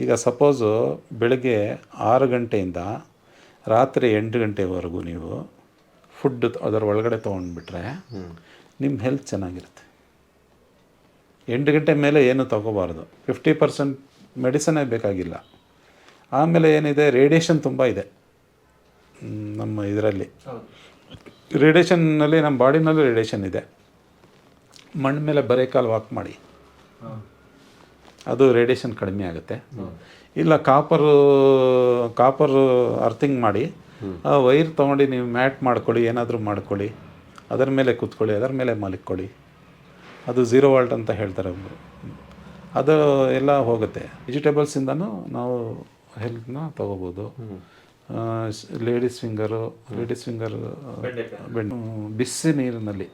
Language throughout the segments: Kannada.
ಈಗ ಸಪೋಸು ಬೆಳಗ್ಗೆ ಆರು ಗಂಟೆಯಿಂದ ರಾತ್ರಿ ಎಂಟು ಗಂಟೆವರೆಗೂ ನೀವು ಫುಡ್ ಅದರ ಒಳಗಡೆ ತೊಗೊಂಡ್ಬಿಟ್ರೆ ನಿಮ್ಮ ಹೆಲ್ತ್ ಚೆನ್ನಾಗಿರುತ್ತೆ. ಎಂಟು ಗಂಟೆ ಮೇಲೆ ಏನು ತಗೋಬಾರ್ದು. ಫಿಫ್ಟಿ ಪರ್ಸೆಂಟ್ ಮೆಡಿಸನೇ ಬೇಕಾಗಿಲ್ಲ. ಆಮೇಲೆ ಏನಿದೆ? ರೇಡಿಯೇಷನ್ ತುಂಬ ಇದೆ. ನಮ್ಮ ಇದರಲ್ಲಿ. ರೇಡಿಯೇಷನ್ನಲ್ಲಿ ನಮ್ಮ ಬಾಡಿನಲ್ಲೂ ರೇಡಿಯೇಷನ್ ಇದೆ. ಮಣ್ಣು ಮೇಲೆ ಬರೇ ಕಾಲು ವಾಕ್ ಮಾಡಿ. ಅದು ರೇಡಿಯೇಷನ್ ಕಡಿಮೆ ಆಗುತ್ತೆ. ಇಲ್ಲ ಕಾಪರ್ ಕಾಪರ್ ಅರ್ಥಿಂಗ್ ಮಾಡಿ ಆ ವೈರ್ ತೊಗೊಂಡು ನೀವು ಮ್ಯಾಟ್ ಮಾಡ್ಕೊಳ್ಳಿ ಏನಾದರೂ ಮಾಡ್ಕೊಳ್ಳಿ ಅದರ ಮೇಲೆ ಕೂತ್ಕೊಳ್ಳಿ ಅದರ ಮೇಲೆ ಮಲಿಕ್ಕೊಳ್ಳಿ ಅದು ಝೀರೋ ವಾಲ್ಟ್ ಅಂತ ಹೇಳ್ತಾರೆ ಒಬ್ಬರು ಅದು ಎಲ್ಲ ಹೋಗುತ್ತೆ. ವೆಜಿಟೇಬಲ್ಸಿಂದನೂ ನಾವು ಹೆಲ್ತ್ನ ತೊಗೋಬೋದು. ಲೇಡೀಸ್ ಫಿಂಗರು ಲೇಡೀಸ್ ಫಿಂಗರ್ ಬೆಣ್ಣೆ ಬಿಸಿ ನೀರಿನಲ್ಲಿ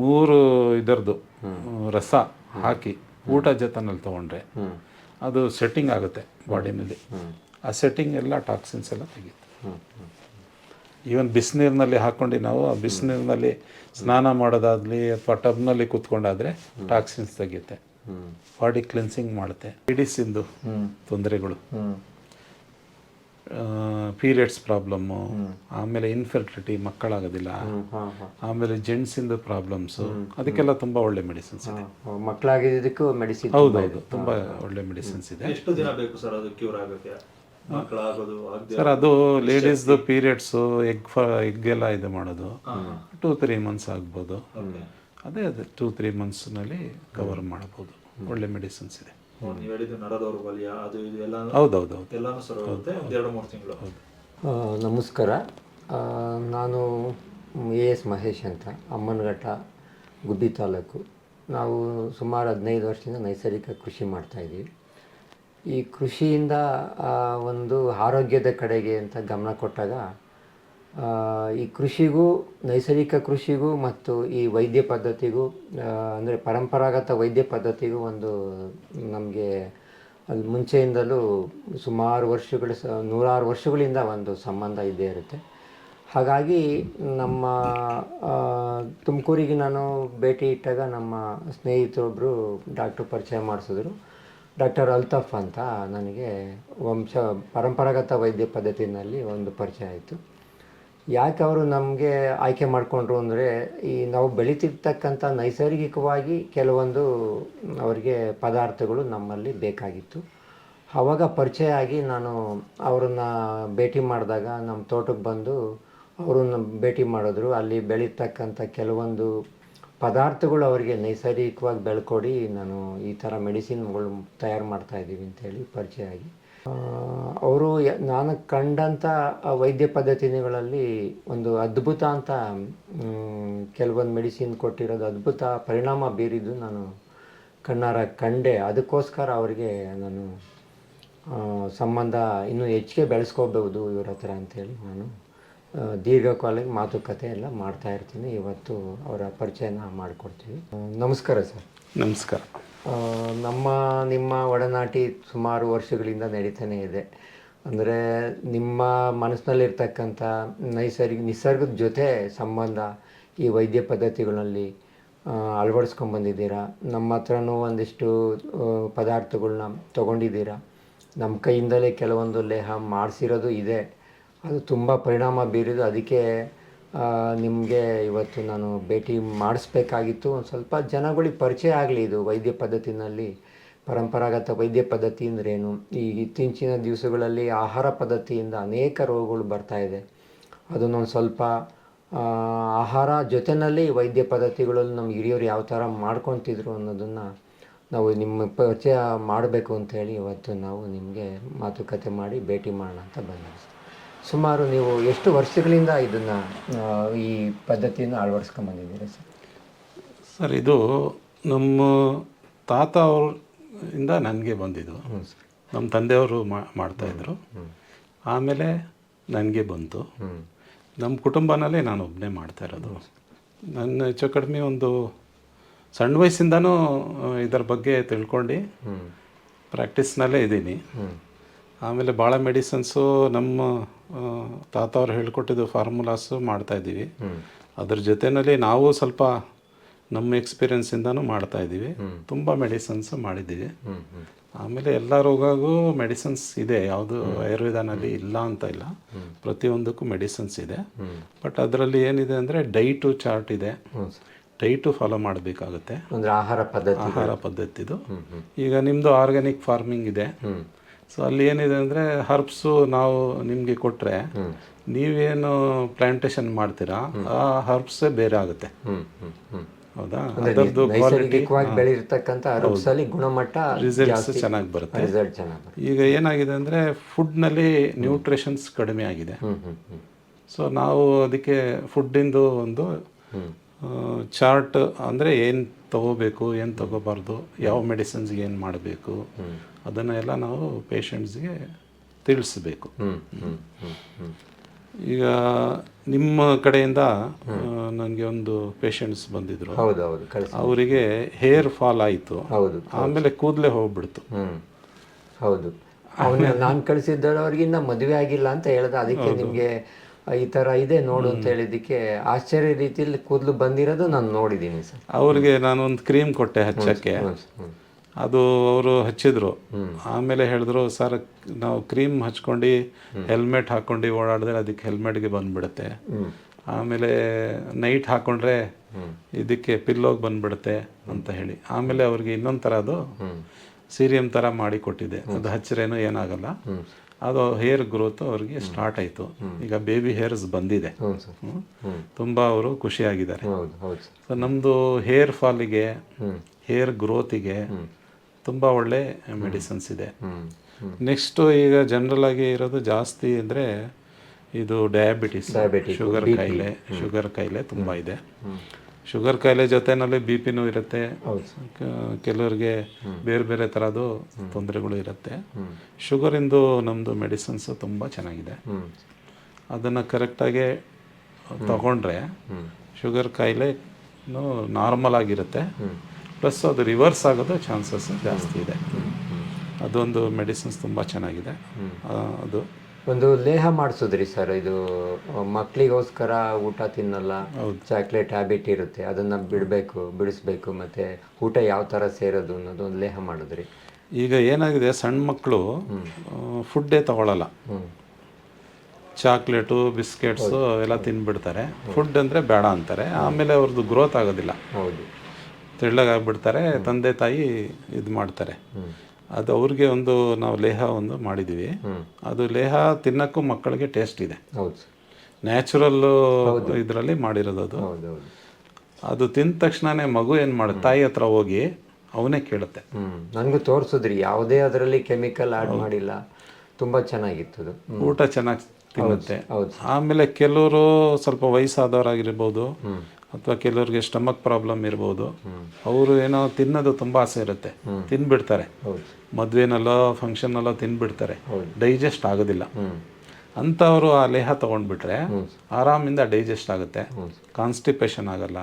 ಮೂರು ಇದರದ್ದು ರಸ ಹಾಕಿ. ಊಟ ಜೊತೆನಲ್ಲಿ ತೊಗೊಂಡ್ರೆ ಅದು ಸೆಟ್ಟಿಂಗ್ ಆಗುತ್ತೆ ಬಾಡಿನಲ್ಲಿ. ಆ ಸೆಟ್ಟಿಂಗ್ ಎಲ್ಲ ಟಾಕ್ಸಿನ್ಸ್ ಎಲ್ಲ ತೆಗೆಯುತ್ತೆ. ಈವನ್ ಬಿಸಿನೀರಿನಲ್ಲಿ ಹಾಕ್ಕೊಂಡು ನಾವು ಆ ಬಿಸಿನೀರಿನಲ್ಲಿ ಸ್ನಾನ ಮಾಡೋದಾಗಲಿ ಅಥವಾ ಟಬ್ನಲ್ಲಿ ಕೂತ್ಕೊಂಡಾದರೆ ಟಾಕ್ಸಿನ್ಸ್ ತೆಗೆಯುತ್ತೆ. ಬಾಡಿ ಕ್ಲೆನ್ಸಿಂಗ್ ಮಾಡುತ್ತೆ. ಲೇಡೀಸಿಂದು ತೊಂದರೆಗಳು. ಪೀರಿಯಡ್ಸ್ ಪ್ರಾಬ್ಲಮ್ಮು ಆಮೇಲೆ ಇನ್ಫರ್ಟಿಲಿಟಿ ಮಕ್ಕಳಾಗೋದಿಲ್ಲ ಆಮೇಲೆ ಜೆಂಟ್ಸಿಂದು ಪ್ರಾಬ್ಲಮ್ಸು ಅದಕ್ಕೆಲ್ಲ ತುಂಬ ಒಳ್ಳೆ ಮೆಡಿಸಿನ್ಸ್ ಇದೆ. ಮಕ್ಕಳಾಗಿದ್ದಕ್ಕೂ ಮೆಡಿಸಿನ್ ಹೌದೌದು ತುಂಬ ಒಳ್ಳೆ ಮೆಡಿಸಿನ್ಸ್ ಇದೆ. ಎಷ್ಟು ದಿನ ಬೇಕು ಸರ್ ಅದು ಕ್ಯೂರ್ ಆಗೋಕ್ಕೆ? ಸರ್ ಅದು ಲೇಡೀಸ್ದು ಪೀರಿಯಡ್ಸು ಎಗ್ ಫ ಎಗ್ ಎಲ್ಲ ಇದು ಮಾಡೋದು. ಟೂ ತ್ರೀ ಮಂತ್ಸ್ ಆಗ್ಬೋದು. ಅದೇ ಅದೇ ಟೂ ತ್ರೀ ಮಂತ್ಸ್ನಲ್ಲಿ ಕವರ್ ಮಾಡ್ಬೋದು. ಒಳ್ಳೆ ಮೆಡಿಸಿನ್ಸ್ ಇದೆ. ಹೌದೌದು ಹೌದು. ಎರಡು ಮೂರು ತಿಂಗಳು. ನಮಸ್ಕಾರ. ನಾನು ಎ ಎಸ್ ಮಹೇಶ್ ಅಂತ, ಅಮ್ಮನಘಟ್ಟ, ಗುಬ್ಬಿ ತಾಲೂಕು. ನಾವು ಸುಮಾರು ಹದಿನೈದು ವರ್ಷದಿಂದ ನೈಸರ್ಗಿಕ ಕೃಷಿ ಮಾಡ್ತಾಯಿದ್ದೀವಿ ಈ ಕೃಷಿಯಿಂದ ಒಂದು ಆರೋಗ್ಯದ ಕಡೆಗೆ ಅಂತ ಗಮನ ಕೊಟ್ಟಾಗ ಈ ಕೃಷಿಗೂ, ನೈಸರ್ಗಿಕ ಕೃಷಿಗೂ ಮತ್ತು ಈ ವೈದ್ಯ ಪದ್ಧತಿಗೂ ಅಂದರೆ ಪರಂಪರಾಗತ ವೈದ್ಯ ಪದ್ಧತಿಗೂ ಒಂದು ನಮಗೆ ಅಲ್ಲಿ ಮುಂಚೆಯಿಂದಲೂ ಸುಮಾರು ವರ್ಷಗಳು ಸ, ನೂರಾರು ವರ್ಷಗಳಿಂದ ಒಂದು ಸಂಬಂಧ ಇದ್ದೇ ಇರುತ್ತೆ. ಹಾಗಾಗಿ ನಮ್ಮ ತುಮಕೂರಿಗೆ ನಾನು ಭೇಟಿ ಇಟ್ಟಾಗ ನಮ್ಮ ಸ್ನೇಹಿತರೊಬ್ಬರು ಡಾಕ್ಟ್ರು ಪರಿಚಯ ಮಾಡಿಸಿದ್ರು. ಡಾಕ್ಟರ್ ಅಲ್ತಫ್ ಅಂತ ನನಗೆ ವಂಶ, ಪರಂಪರಾಗತ ವೈದ್ಯ ಪದ್ಧತಿನಲ್ಲಿ ಒಂದು ಪರಿಚಯ ಆಯಿತು. ಯಾಕೆ ಅವರು ನಮಗೆ ಆಯ್ಕೆ ಮಾಡಿಕೊಂಡ್ರು ಅಂದರೆ, ಈ ನಾವು ಬೆಳೀತಿರ್ತಕ್ಕಂಥ ನೈಸರ್ಗಿಕವಾಗಿ ಕೆಲವೊಂದು ಅವರಿಗೆ ಪದಾರ್ಥಗಳು ನಮ್ಮಲ್ಲಿ ಬೇಕಾಗಿತ್ತು. ಆವಾಗ ಪರಿಚಯ ಆಗಿ ನಾನು ಅವರನ್ನು ಭೇಟಿ ಮಾಡಿದಾಗ ನಮ್ಮ ತೋಟಕ್ಕೆ ಬಂದು ಅವರನ್ನು ಭೇಟಿ ಮಾಡಿದ್ರು. ಅಲ್ಲಿ ಬೆಳೀತಕ್ಕಂಥ ಕೆಲವೊಂದು ಪದಾರ್ಥಗಳು ಅವರಿಗೆ ನೈಸರ್ಗಿಕವಾಗಿ ಬೆಳ್ಕೊಡಿ, ನಾನು ಈ ಥರ ಮೆಡಿಸಿನ್ಗಳು ತಯಾರು ಮಾಡ್ತಾ ಇದ್ದೀವಿ ಅಂತೇಳಿ ಪರಿಚಯ ಆಗಿ. ಅವರು ನಾನು ಕಂಡಂಥ ವೈದ್ಯ ಪದ್ಧತಿಗಳಲ್ಲಿ ಒಂದು ಅದ್ಭುತ ಅಂತ ಕೆಲವೊಂದು ಮೆಡಿಸಿನ್ ಕೊಟ್ಟಿರೋದು ಅದ್ಭುತ ಪರಿಣಾಮ ಬೀರಿದ್ದು ನಾನು ಕಣ್ಣಾರ ಕಂಡೆ. ಅದಕ್ಕೋಸ್ಕರ ಅವರಿಗೆ ನಾನು ಸಂಬಂಧ ಇನ್ನೂ ಹೆಚ್ಚಿಗೆ ಬೆಳೆಸ್ಕೋಬಹುದು ಇವ್ರ ಹತ್ರ ಅಂತೇಳಿ ನಾನು ಆ, ದೀರ್ಘಕಾಲಿಕ ಮಾತುಕತೆ ಎಲ್ಲ ಮಾಡ್ತಾ ಇರ್ತೀನಿ. ಇವತ್ತು ಅವರ ಪರಿಚಯನ ಮಾಡಿಕೊಡ್ತೀವಿ. ನಮಸ್ಕಾರ ಸರ್. ನಮಸ್ಕಾರ. ನಮ್ಮ, ನಿಮ್ಮ ಒಡನಾಟಿ ಸುಮಾರು ವರ್ಷಗಳಿಂದ ನಡೀತಾನೆ ಇದೆ. ಅಂದರೆ ನಿಮ್ಮ ಮನಸ್ಸಿನಲ್ಲಿರ್ತಕ್ಕಂಥ ನೈಸರ್ಗಿಕ ನಿಸರ್ಗದ ಜೊತೆ ಸಂಬಂಧ ಈ ವೈದ್ಯ ಪದ್ಧತಿಗಳಲ್ಲಿ ಅಳವಡಿಸ್ಕೊಂಬಂದಿದ್ದೀರಾ ನಮ್ಮ ಹತ್ರನೂ ಒಂದಿಷ್ಟು ಪದಾರ್ಥಗಳನ್ನ ಪದಾರ್ಥಗಳ್ನ ತೊಗೊಂಡಿದ್ದೀರಾ? ನಮ್ಮ ಕೈಯಿಂದಲೇ ಕೆಲವೊಂದು ಲೇಹ ಮಾಡಿಸಿರೋದು ಇದೆ. ಅದು ತುಂಬ ಪರಿಣಾಮ ಬೀರಿದ್ದು, ಅದಕ್ಕೆ ನಿಮಗೆ ಇವತ್ತು ನಾನು ಭೇಟಿ ಮಾಡಿಸ್ಬೇಕಾಗಿತ್ತು. ಒಂದು ಸ್ವಲ್ಪ ಜನಗಳಿಗೆ ಪರಿಚಯ ಆಗಲಿ ಇದು ವೈದ್ಯ ಪದ್ಧತಿನಲ್ಲಿ. ಪರಂಪರಾಗತ ವೈದ್ಯ ಪದ್ಧತಿ ಅಂದ್ರೇನು? ಈ ಇತ್ತೀಚಿನ ದಿವಸಗಳಲ್ಲಿ ಆಹಾರ ಪದ್ಧತಿಯಿಂದ ಅನೇಕ ರೋಗಗಳು ಬರ್ತಾ ಇದೆ. ಅದನ್ನೊಂದು ಸ್ವಲ್ಪ ಆಹಾರ ಜೊತೆಯಲ್ಲಿ ವೈದ್ಯ ಪದ್ಧತಿಗಳಲ್ಲಿ ನಮ್ಮ ಹಿರಿಯರು ಯಾವ ಥರ ಮಾಡ್ಕೊತಿದ್ರು ಅನ್ನೋದನ್ನು ನಾವು ನಿಮ್ಮ ಪರಿಚಯ ಮಾಡಬೇಕು ಅಂತೇಳಿ ಇವತ್ತು ನಾವು ನಿಮಗೆ ಮಾತುಕತೆ ಮಾಡಿ ಭೇಟಿ ಮಾಡೋಣ ಅಂತ ಸರ್. ಸುಮಾರು ನೀವು ಎಷ್ಟು ವರ್ಷಗಳಿಂದ ಇದನ್ನು ಈ ಪದ್ಧತಿಯನ್ನು ಅಳವಡಿಸ್ಕೊಂಬಂದಿದ್ದೀರಾ ಸರ್? ಸರ್ ಇದು ನಮ್ಮ ತಾತ ಅವರಿಂದ ನನಗೆ ಬಂದಿದ್ದು. ನಮ್ಮ ತಂದೆಯವರು ಮಾ- ಮಾಡ್ತಾಯಿದ್ರು ಆಮೇಲೆ ನನಗೆ ಬಂತು. ನಮ್ಮ ಕುಟುಂಬನಲ್ಲೇ ನಾನು ಒಬ್ಬನೇ ಮಾಡ್ತಾ ಇರೋದು. ನನ್ನ ಹೆಚ್ಚು ಕಡಿಮೆ ಒಂದು ಸಣ್ಣ ವಯಸ್ಸಿಂದನೂ ಇದರ ಬಗ್ಗೆ ತಿಳ್ಕೊಂಡು ಪ್ರಾಕ್ಟೀಸ್ನಲ್ಲೇ ಇದ್ದೀನಿ. ಆಮೇಲೆ ಭಾಳ ಮೆಡಿಸನ್ಸು ನಮ್ಮ ತಾತ ಅವ್ರು ಹೇಳ್ಕೊಟ್ಟಿದ್ದು ಫಾರ್ಮುಲಾಸು ಮಾಡ್ತಾಯಿದ್ದೀವಿ ಅದ್ರ ಜೊತೆಯಲ್ಲಿ ನಾವು ಸ್ವಲ್ಪ ನಮ್ಮ ಎಕ್ಸ್ಪೀರಿಯನ್ಸಿಂದನೂ ಮಾಡ್ತಾಯಿದ್ದೀವಿ ತುಂಬ ಮೆಡಿಸನ್ಸ್ ಮಾಡಿದ್ದೀವಿ. ಆಮೇಲೆ ಎಲ್ಲ ರೋಗಗೂ ಮೆಡಿಸಿನ್ಸ್ ಇದೆ. ಯಾವುದು ಆಯುರ್ವೇದನಲ್ಲಿ ಇಲ್ಲ ಅಂತ ಇಲ್ಲ. ಪ್ರತಿಯೊಂದಕ್ಕೂ ಮೆಡಿಸನ್ಸ್ ಇದೆ. ಬಟ್ ಅದರಲ್ಲಿ ಏನಿದೆ ಅಂದರೆ ಡೈಟು ಚಾರ್ಟ್ ಇದೆ. ಡೈಟು ಫಾಲೋ ಮಾಡಬೇಕಾಗುತ್ತೆ. ಅಂದರೆ ಆಹಾರ ಪದ್ಧತಿ ಆಹಾರ ಪದ್ಧತಿದು. ಈಗ ನಿಮ್ಮದು ಆರ್ಗ್ಯಾನಿಕ್ ಫಾರ್ಮಿಂಗ್ ಇದೆ. ಸೊ ಅಲ್ಲಿ ಏನಿದೆ ಅಂದರೆ ಹರ್ಬ್ಸು ನಾವು ನಿಮಗೆ ಕೊಟ್ಟರೆ ನೀವೇನು ಪ್ಲಾಂಟೇಶನ್ ಮಾಡ್ತೀರಾ ಆ ಹರ್ಬ್ಸೇ ಬೇರೆ ಆಗುತ್ತೆ. ಹೌದಾ? ಅದರದ್ದು ಕ್ವಾಲಿಟಿ ಬೆಳೆದಿರ್ತಕ್ಕಂಥ ಗುಣಮಟ್ಟ ರಿಸಲ್ಟ್ಸ್ ಚೆನ್ನಾಗಿ ಬರುತ್ತೆ. ಈಗ ಏನಾಗಿದೆ ಅಂದರೆ ಫುಡ್ನಲ್ಲಿ ನ್ಯೂಟ್ರಿಷನ್ಸ್ ಕಡಿಮೆ ಆಗಿದೆ. ಸೊ ನಾವು ಅದಕ್ಕೆ ಫುಡ್ಡಿಂದು ಒಂದು ಚಾರ್ಟ್ ಅಂದರೆ ಏನು ತಗೋಬೇಕು ಏನು ತಗೋಬಾರ್ದು ಯಾವ ಮೆಡಿಸಿನ್ಸ್ಗೆ ಏನು ಮಾಡಬೇಕು ಅದನ್ನು ಎಲ್ಲ ನಾವು ಪೇಷಂಟ್ಸ್ಗೆ ತಿಳಿಸ್ಬೇಕು. ಈಗ ನಿಮ್ಮ ಕಡೆಯಿಂದ ನನಗೆ ಒಂದು ಪೇಷಂಟ್ಸ್ ಬಂದಿದ್ರು. ಅವರಿಗೆ ಹೇರ್ ಫಾಲ್ ಆಯಿತು. ಹೌದು ಆಮೇಲೆ ಕೂದಲೇ ಹೋಗ್ಬಿಡ್ತು. ಹೌದು. ಅವನ್ನ ನಾನು ಕಳಿಸಿದ್ದವ್ರಿಗೆ ಇನ್ನೂ ಮದುವೆ ಆಗಿಲ್ಲ ಅಂತ ಹೇಳ್ದೆ. ಅದಕ್ಕೆ ನಿಮಗೆ ಈ ಥರ ಇದೆ ನೋಡು ಅಂತ ಹೇಳಿದ್ದಕ್ಕೆ ಆಶ್ಚರ್ಯ ರೀತಿಯಲ್ಲಿ ಕೂದಲು ಬಂದಿರೋದು ನಾನು ನೋಡಿದ್ದೀನಿ ಸರ್. ಅವ್ರಿಗೆ ನಾನು ಒಂದು ಕ್ರೀಮ್ ಕೊಟ್ಟೆ ಹಚ್ಚಕ್ಕೆ. ಅದು ಅವರು ಹಚ್ಚಿದ್ರು. ಆಮೇಲೆ ಹೇಳಿದ್ರು ಸರ್ ನಾವು ಕ್ರೀಮ್ ಹಚ್ಕೊಂಡು ಹೆಲ್ಮೆಟ್ ಹಾಕೊಂಡು ಓಡಾಡಿದ್ರೆ ಅದಕ್ಕೆ ಹೆಲ್ಮೆಟ್ಗೆ ಬಂದ್ಬಿಡುತ್ತೆ. ಆಮೇಲೆ ನೈಟ್ ಹಾಕೊಂಡ್ರೆ ಇದಕ್ಕೆ ಪಿಲ್ಲೋಗ್ ಬಂದ್ಬಿಡುತ್ತೆ ಅಂತ ಹೇಳಿ. ಆಮೇಲೆ ಅವ್ರಿಗೆ ಇನ್ನೊಂದು ಥರ ಅದು ಸೀರಿಯಂ ಥರ ಮಾಡಿ ಕೊಟ್ಟಿದೆ. ಅದು ಹಚ್ಚಿರೇನು ಏನಾಗಲ್ಲ. ಅದು ಹೇರ್ ಗ್ರೋತ್ ಅವ್ರಿಗೆ ಸ್ಟಾರ್ಟ್ ಆಯಿತು. ಈಗ ಬೇಬಿ ಹೇರ್ಸ್ ಬಂದಿದೆ. ತುಂಬ ಅವರು ಖುಷಿಯಾಗಿದ್ದಾರೆ. ಸೊ ನಮ್ಮದು ಹೇರ್ ಫಾಲಿಗೆ ಹೇರ್ ಗ್ರೋತಿಗೆ ತುಂಬ ಒಳ್ಳೆ ಮೆಡಿಸಿನ್ಸ್ ಇದೆ. ನೆಕ್ಸ್ಟು ಈಗ ಜನರಲ್ ಆಗಿ ಇರೋದು ಜಾಸ್ತಿ ಅಂದರೆ ಇದು ಡಯಾಬಿಟಿಸ್ ಶುಗರ್ ಕಾಯಿಲೆ ಶುಗರ್ ಕಾಯಿಲೆ ತುಂಬ ಇದೆ. ಶುಗರ್ ಕಾಯಿಲೆ ಜೊತೆನಲ್ಲಿ ಬಿ ಪಿನೂ ಇರುತ್ತೆ. ಕೆಲವರಿಗೆ ಬೇರೆ ಬೇರೆ ಥರದ್ದು ತೊಂದರೆಗಳು ಇರುತ್ತೆ. ಶುಗರಿಂದು ನಮ್ಮದು ಮೆಡಿಸಿನ್ಸು ತುಂಬ ಚೆನ್ನಾಗಿದೆ. ಅದನ್ನು ಕರೆಕ್ಟಾಗಿ ತಗೊಂಡ್ರೆ ಶುಗರ್ ಕಾಯಿಲೆ ನಾರ್ಮಲ್ ಆಗಿರುತ್ತೆ. ಪ್ಲಸ್ ಅದು ರಿವರ್ಸ್ ಆಗೋದು ಚಾನ್ಸಸ್ ಜಾಸ್ತಿ ಇದೆ. ಅದೊಂದು ಮೆಡಿಸಿನ್ಸ್ ತುಂಬ ಚೆನ್ನಾಗಿದೆ. ಅದು. ಒಂದು ಲೇಹ ಮಾಡಿಸೋದ್ರಿ ಸರ್ ಇದು ಮಕ್ಕಳಿಗೋಸ್ಕರ ಊಟ ತಿನ್ನಲ್ಲ ಚಾಕ್ಲೇಟ್ ಹ್ಯಾಬಿಟ್ ಇರುತ್ತೆ ಅದನ್ನು ಬಿಡಬೇಕು ಬಿಡಿಸ್ಬೇಕು ಮತ್ತು ಊಟ ಯಾವ ಥರ ಸೇರೋದು ಅನ್ನೋದು ಒಂದು ಲೇಹ ಮಾಡಿದ್ರಿ. ಈಗ ಏನಾಗಿದೆ ಸಣ್ಣ ಮಕ್ಕಳು ಫುಡ್ಡೇ ತಗೊಳ್ಳಲ್ಲ ಚಾಕ್ಲೇಟು ಬಿಸ್ಕೆಟ್ಸು ಎಲ್ಲ ತಿನ್ಬಿಡ್ತಾರೆ. ಫುಡ್ ಅಂದರೆ ಬೇಡ ಅಂತಾರೆ. ಆಮೇಲೆ ಅವ್ರದ್ದು ಗ್ರೋತ್ ಆಗೋದಿಲ್ಲ. ಹೌದು. ತೆಳ್ಳಗಾಗ್ಬಿಡ್ತಾರೆ ತಂದೆ ತಾಯಿ ಇದು ಮಾಡ್ತಾರೆ. ಅದು ಅವ್ರಿಗೆ ಒಂದು ನಾವು ಲೇಹ ಒಂದು ಮಾಡಿದ್ದೀವಿ ಅದು ಲೇಹ ತಿನ್ನಕ್ಕೂ ಮಕ್ಕಳಿಗೆ ಟೇಸ್ಟ್ ಇದೆ. ನ್ಯಾಚುರಲ್ ಇದರಲ್ಲಿ ಮಾಡಿರೋದು ಅದು. ಅದು ತಿಂದ ತಕ್ಷಣನೇ ಮಗು ಏನು ಮಾಡ ತಾಯಿ ಹತ್ರ ಹೋಗಿ ಅವನೇ ಕೇಳುತ್ತೆ. ನನಗೆ ತೋರಿಸಿದ್ರಿ ಯಾವುದೇ ಅದರಲ್ಲಿ ಕೆಮಿಕಲ್ ಆ್ಯಡ್ ಮಾಡಿಲ್ಲ. ತುಂಬಾ ಚೆನ್ನಾಗಿತ್ತು ಅದು. ಊಟ ಚೆನ್ನಾಗಿ ತಿನ್ನುತ್ತೆ. ಹೌದು ಆಮೇಲೆ ಕೆಲವರು ಸ್ವಲ್ಪ ವಯಸ್ಸಾದವರಾಗಿರ್ಬೋದು. ಅಥವಾ ಕೆಲವ್ರಿಗೆ ಸ್ಟಮಕ್ ಪ್ರಾಬ್ಲಮ್ ಇರ್ಬೋದು ಅವರು ಏನೋ ತಿನ್ನೋದು ತುಂಬ ಆಸೆ ಇರುತ್ತೆ. ತಿನ್ಬಿಡ್ತಾರೆ. ಹೌದು. ಮದುವೆನಲ್ಲೋ ಫಂಕ್ಷನ್ನಲ್ಲೋ ತಿನ್ಬಿಡ್ತಾರೆ. ಡೈಜೆಸ್ಟ್ ಆಗೋದಿಲ್ಲ. ಅಂಥವರು ಆ ಲೇಹ ತೊಗೊಂಡ್ಬಿಟ್ರೆ ಆರಾಮಿಂದ ಡೈಜೆಸ್ಟ್ ಆಗುತ್ತೆ. ಕಾನ್ಸ್ಟಿಪೇಷನ್ ಆಗಲ್ಲ.